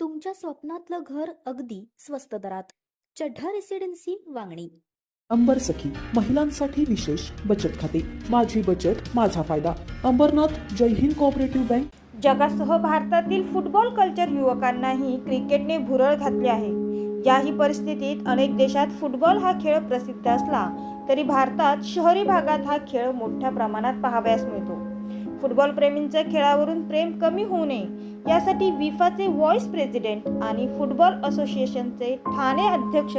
तुमच्या स्वप्नातलं घर अगदी स्वस्त दरात. चढ्ढा रेसिडेन्सी वांगणी. अंबर सखी महिलांसाठी विशेष बचत खाते. माझी बचत माझा फायदा. अंबरनाथ जय हिंद कोऑपरेटिव्ह बँक जगासह भारतातील फुटबॉल कल्चर युवकांनाही क्रिकेटने भुरळ घातली आहे. याही परिस्थितीत अनेक देशात फुटबॉल हा खेळ प्रसिद्ध असला तरी भारतात शहरी भागात हा खेळ मोठ्या प्रमाणात पाहावयास मिळतो. फुटबॉल प्रेमींच्या खेळावरून प्रेम कमी होऊ नये यासाठी विफाचे व्हॉइस प्रेसिडेंट आणि फुटबॉल असोसिएशनचे ठाणे अध्यक्ष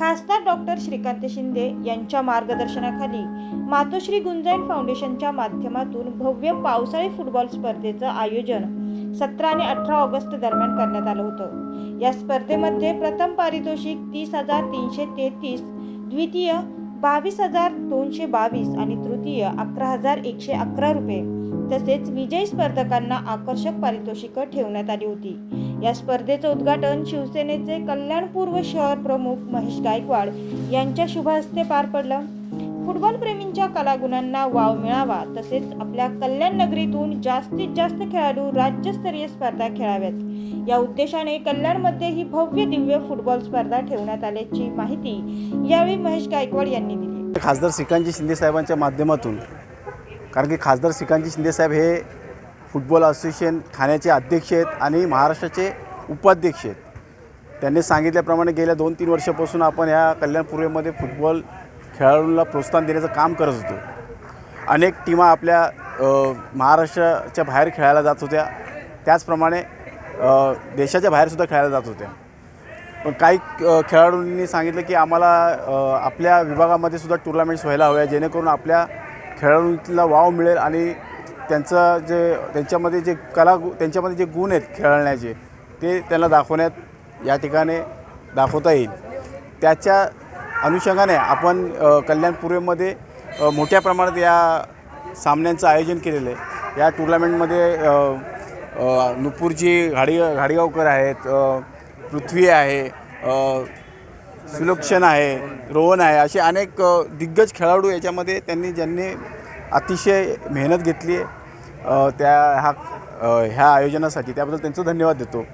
खासदार डॉक्टर श्रीकांत शिंदे यांच्या मार्गदर्शनाखाली मातोश्री गुंजाईन फाउंडेशनच्या माध्यमातून भव्य पावसाळी फुटबॉल स्पर्धेचं आयोजन सतरा आणि अठरा ऑगस्ट दरम्यान करण्यात आलं होतं. या स्पर्धेमध्ये प्रथम पारितोषिक तीस हजार तीनशे तेहतीस द्वितीय बावीस हजार दोनशे बावीस आणि तृतीय अकरा हजार एकशे अकरा रुपये. तसेच विजयी स्पर्धकांना आकर्षक पारितोषिकं ठेवण्यात आली होती. या स्पर्धेचं उद्घाटन शिवसेनेचे कल्याणपूर्व शहर प्रमुख महेश गायकवाड यांच्या शुभहस्ते पार पडलं. फुटबॉल प्रेमींच्या कलागुणांना वाव मिळावा तसेच आपल्या कल्याण नगरीतून जास्तीत जास्त खेळाडू राज्यस्तरीय स्पर्धा खेळाव्यात. या उद्देशाने कल्याणमध्ये ही भव्य दिव्य फुटबॉल स्पर्धा ठेवण्यात आल्याची माहिती यावेळी महेश गायकवाड यांनी दिली. खासदार श्रीकांतजी शिंदे साहेबांच्या माध्यमातून कारण की खासदार श्रीकांतजी शिंदे साहेब हे फुटबॉल असोसिएशन ठाण्याचे अध्यक्ष आहेत आणि महाराष्ट्राचे उपाध्यक्ष आहेत. त्यांनी सांगितल्याप्रमाणे गेल्या दोन तीन वर्षापासून आपण ह्या कल्याणपूर्वेमध्ये फुटबॉल खेळाडूंना प्रोत्साहन देण्याचं काम करत होतो. अनेक टीमा आपल्या महाराष्ट्राच्या बाहेर खेळायला जात होत्या. त्याचप्रमाणे देशाच्या बाहेरसुद्धा खेळायला जात होत्या पण काही खेळाडूंनी सांगितलं की आम्हाला आपल्या विभागामध्ये सुद्धा टुर्नामेंट्स व्हायला हव्या जेणेकरून आपल्या खेळाडूंना वाव मिळेल आणि त्यांचं जे त्यांच्यामध्ये जे कला गु- त्यांच्यामध्ये जे गुण आहेत खेळण्याचे ते त्यांना दाखवण्यात या ठिकाणी दाखवता येईल. त्याच्या अनुषंगाने आपण कल्याणपूर्वेमध्ये मोठ्या प्रमाणात या सामन्यांचं आयोजन केलेलं आहे. या टुर्नामेंटमध्ये नुपूरची नुपूरजी घाडी घाडीगावकर आहेत पृथ्वी आहे सुलक्षण आहे रोहन आहे असे अनेक दिग्गज खेळाडू याच्यामध्ये त्यांनी ज्यांनी अतिशय मेहनत घेतली आहे. त्या ह्या ह्या आयोजनासाठी त्याबद्दल त्यांचं धन्यवाद देतो.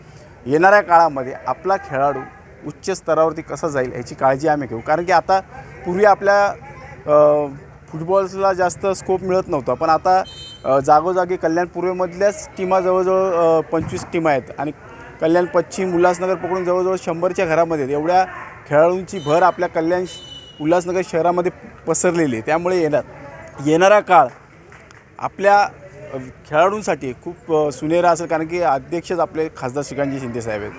येणाऱ्या काळामध्ये आपला खेळाडू उच्च स्तरावरती कसा जाईल याची काळजी आम्ही घेऊ. कारण की आता पूर्वी आपल्या फुटबॉल्सला जास्त स्कोप मिळत नव्हता. पण आता जागोजागी कल्याण पूर्वेमधल्याच टीमा जवळजवळ पंचवीस टीमा आहेत. आणि कल्याण पश्चिम उल्हासनगर पकडून जवळजवळ शंभरच्या घरामध्ये. एवढ्या खेळाडूंची भर आपल्या कल्याण उल्हासनगर शहरामध्ये पसरलेली आहे. त्यामुळे येणार येणारा काळ आपल्या खेळाडूंसाठी खूप अ, सुनहरा असेल. कारण की अध्यक्षच आपले खासदार श्रीकांतजी शिंदे साहेब आहेत.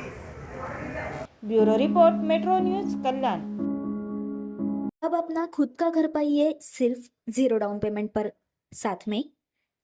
Bureau report metro news Kalyan. अब अपना खुद का घर पाइए सिर्फ जीरो डाउन पेमेंट पर। साथ में